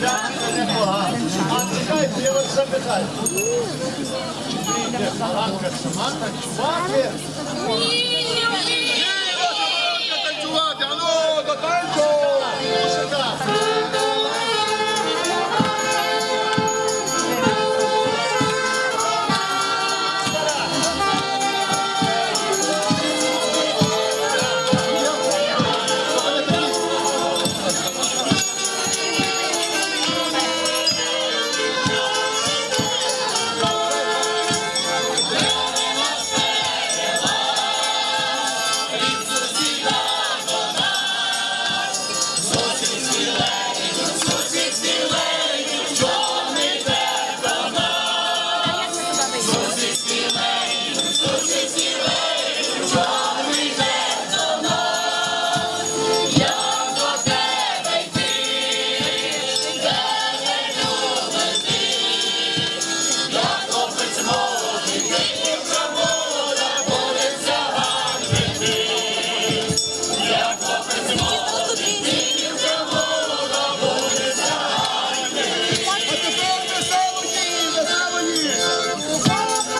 Чіпляки непогано. А чекайте, я вас запитаю. Чи вийде Ганка сама танцювати? Танцювати, ну, до танцю!